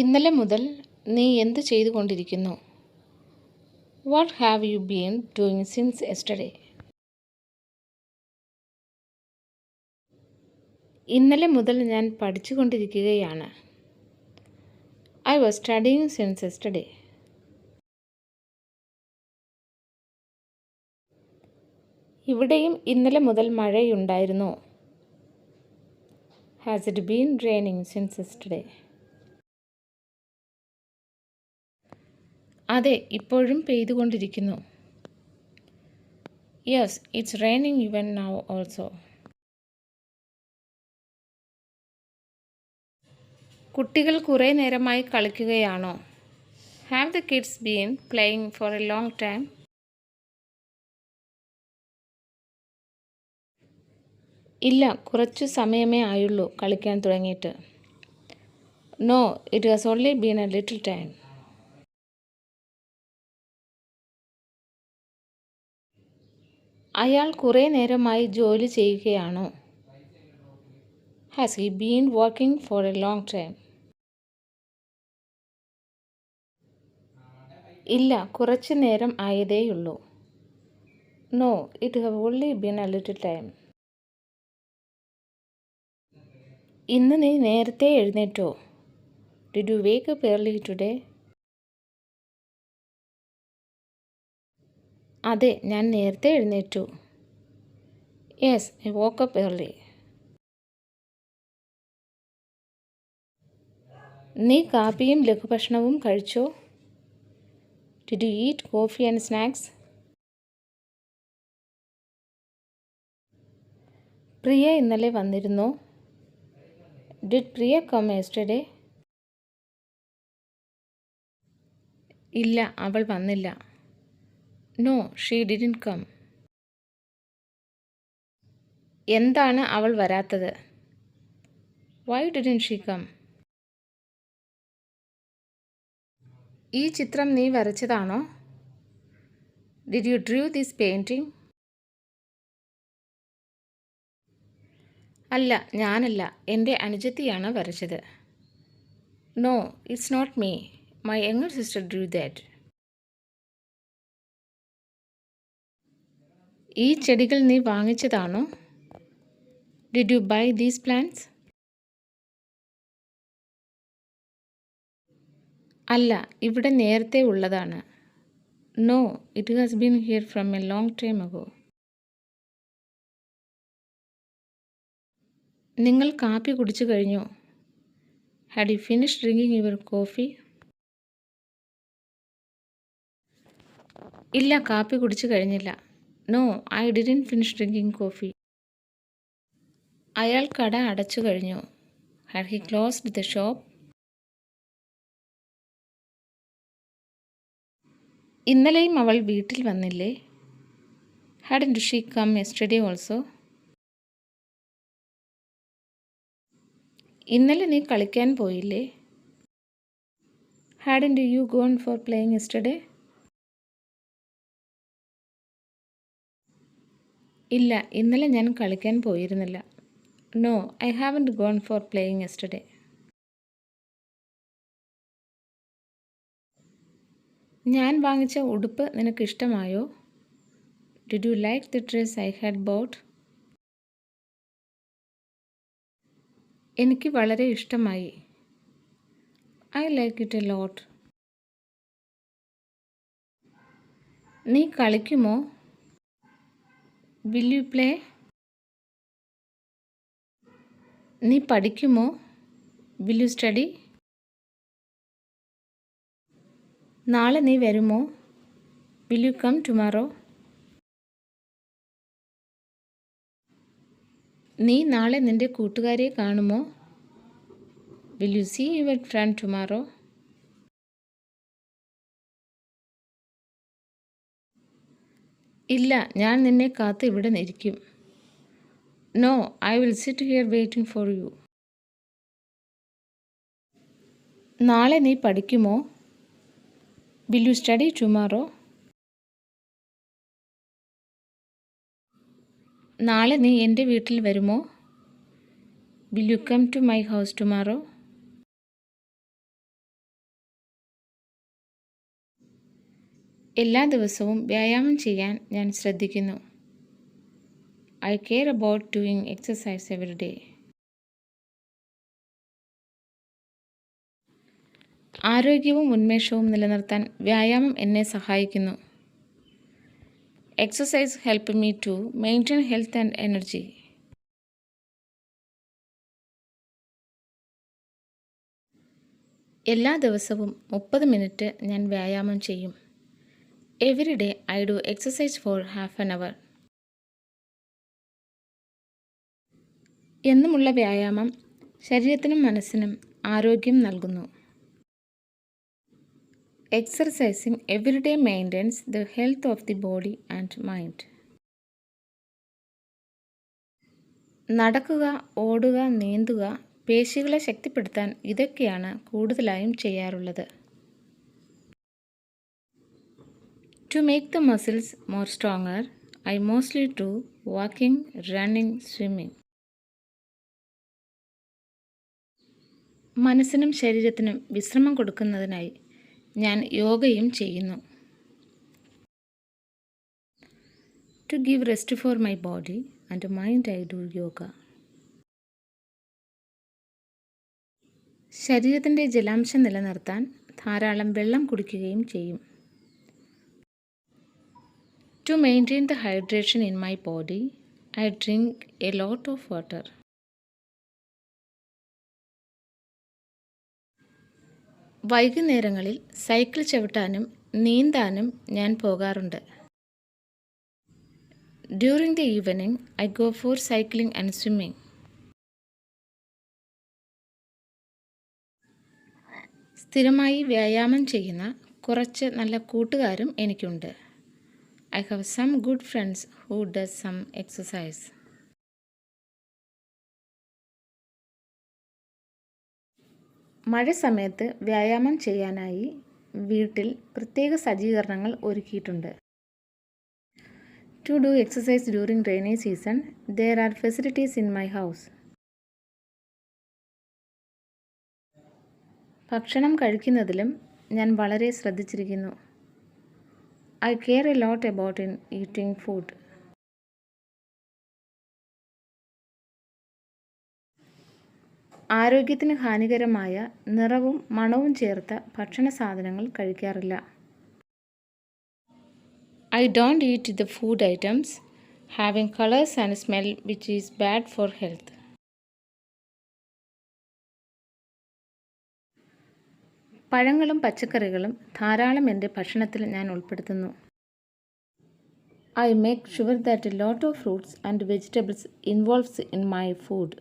ഇന്നലെ മുതൽ നീ എന്ത് ചെയ്തുകൊണ്ടിരിക്കുന്നു? What have you been doing since yesterday ഇന്നലെ മുതൽ ഞാൻ പഠിച്ചുകൊണ്ടിരിക്കുകയാണ്. I was studying since yesterday ഇവിടെയും ഇന്നലെ മുതൽ മഴയുണ്ടായിരുന്നു. Has it been raining since yesterday അതെ ഇപ്പോഴും പെയ്തുകൊണ്ടിരിക്കുന്നു. Yes it's raining even now also കുട്ടികൾ കുറേ നേരമായി കളിക്കുകയാണോ? Have the kids been playing for a long time ഇല്ല കുറച്ചു സമയമേ ആയുള്ളൂ കളിക്കാൻ തുടങ്ങിയിട്ട്. No it has only been a little time അയാൾ കുറേ നേരമായി ജോലി ചെയ്യുകയാണോ. Has he been working for a long time ഇല്ല കുറച്ച് നേരം ആയതേയുള്ളൂ. No it have only been a little time ഇന്ന് നീ നേരത്തെ എഴുന്നേറ്റോ. Did you wake early today അതെ ഞാൻ നേരത്തെ എഴുന്നേറ്റു. Yes I woke up early. നീ കാപ്പിയും ലഘുഭക്ഷണവും കഴിച്ചോ? Did you eat coffee and snacks Priya ഇന്നലെ വന്നിരുന്നോ? ഡിഡ് പ്രിയ കം യെസ്റ്റർഡേ ഇല്ല അവൾ വന്നില്ല. നോ ഷീ ഡിഡിൻ കം എന്താണ് അവൾ വരാത്തത്? വൈ ഡിഡിൻ ഷീ കം ഈ ചിത്രം നീ വരച്ചതാണോ? Did you drew this painting അല്ല ഞാനല്ല. എന്റെ അനുജത്തിയാണ് വരച്ചത്. No it's not me my younger sister drew that ഈ ചെടികൾ നീ വാങ്ങിച്ചതാണോ? Did you buy these plants അല്ല ഇവിടെ നേരത്തെ ഉള്ളതാണ്. No it has been here from a long time ago നിങ്ങൾ കാപ്പി കുടിച്ചു കഴിഞ്ഞോ? Had you finish drinking your coffee ഇല്ല കാപ്പി കുടിച്ചു കഴിഞ്ഞില്ല. No I didn't finish drinking coffee അയാൾ കട അടച്ചു കഴിഞ്ഞു. Had he closed the shop ഇന്നലെയും അവൾ വീട്ടിൽ വന്നില്ലേ? Had do she come yesterday also ഇന്നലെ നീ കളിക്കാൻ പോയില്ലേ? Had do you gone for playing yesterday ഇല്ല ഇന്നലെ ഞാൻ കളിക്കാൻ പോയിരുന്നില്ല. No I haven't gone for playing yesterday ഞാൻ വാങ്ങിച്ച ഉടുപ്പ് നിനക്ക് ഇഷ്ടമായോ did you like the dress I had bought എനിക്ക് വളരെ ഇഷ്ടമായി. I like it a lot നീ കളിക്കുമോ? വിൽ യു പ്ലേ നീ പഠിക്കുമോ? വിൽ യു സ്റ്റഡി നാളെ നീ വരുമോ? വിൽ യു കം ടുമാറോ നീ നാളെ നിന്റെ കൂട്ടുകാരെ കാണുമോ? Will you see your friend tomorrow ഇല്ല ഞാൻ നിന്നെ കാത്ത് ഇവിടെ നിൽക്കും no I will sit here waiting for you നാളെ നീ പഠിക്കുമോ? വിൽ യു സ്റ്റഡി ടുമാറോ നാളെ നീ എന്റെ വീട്ടിൽ വരുമോ? Will you come to my house tomorrow എല്ലാ ദിവസവും വ്യായാമം ചെയ്യാൻ ഞാൻ ശ്രദ്ധിക്കുന്നു. I care about doing exercise every day ആരോഗ്യവും ഉന്മേഷവും നിലനിർത്താൻ വ്യായാമം എന്നെ സഹായിക്കുന്നു. Exercise help me to maintain health and energy എല്ലാ ദിവസവും മുപ്പത് മിനിറ്റ് ഞാൻ വ്യായാമം ചെയ്യും. Every day I do exercise for half an hour എന്നുമുള്ള വ്യായാമം ശരീരത്തിനും മനസ്സിനും ആരോഗ്യം നൽകുന്നു. Exercising every day maintains the health of the body and mind നടക്കുക ഓടുക നീന്തുക പേശികളെ ശക്തിപ്പെടുത്താൻ ഇതൊക്കെയാണ് കൂടുതലായും ചെയ്യാറുള്ളത്. To make the muscles more stronger, I mostly do walking, running, swimming. മനസ്സിനും ശരീരത്തിനും വിശ്രമം കൊടുക്കുന്നതിനായി ഞാൻ യോഗയും ചെയ്യുന്നു. To give rest for my body and mind I do yoga ശരീരത്തിന്റെ ജലാംശം നിലനിർത്താൻ ധാരാളം വെള്ളം കുടിക്കുകയും ചെയ്യും. To maintain the hydration in my body I drink a lot of water വൈകുന്നേരങ്ങളിൽ സൈക്കിൾ ചവിട്ടാനും നീന്താനും ഞാൻ പോകാറുണ്ട്. During the evening I go for cycling and swimming സ്ഥിരമായി വ്യായാമം ചെയ്യുന്ന കുറച്ച് നല്ല കൂട്ടുകാരും എനിക്കുണ്ട്. I have some good friends who does some exercise. മഴ സമയത്ത് വ്യായാമം ചെയ്യാനായി വീട്ടിൽ പ്രത്യേക സജ്ജീകരണങ്ങൾ ഒരുക്കിയിട്ടുണ്ട്. To do exercise during rainy season there are facilities in my house ഭക്ഷണം കഴിക്കുന്നതിലും ഞാൻ വളരെ ശ്രദ്ധിച്ചിരിക്കുന്നു. I care a lot about in eating food. ആരോഗ്യത്തിന് ഹാനികരമായ നിറവും മണവും ചേർത്ത ഭക്ഷണ സാധനങ്ങൾ കഴിക്കാറില്ല I don't eat the food items having colours and smell which is bad for health പഴങ്ങളും പച്ചക്കറികളും ധാരാളം എന്റെ ഭക്ഷണത്തിൽ ഞാൻ ഉൾപ്പെടുത്തുന്നു. I make sure that lot of fruits and vegetables involves in my food.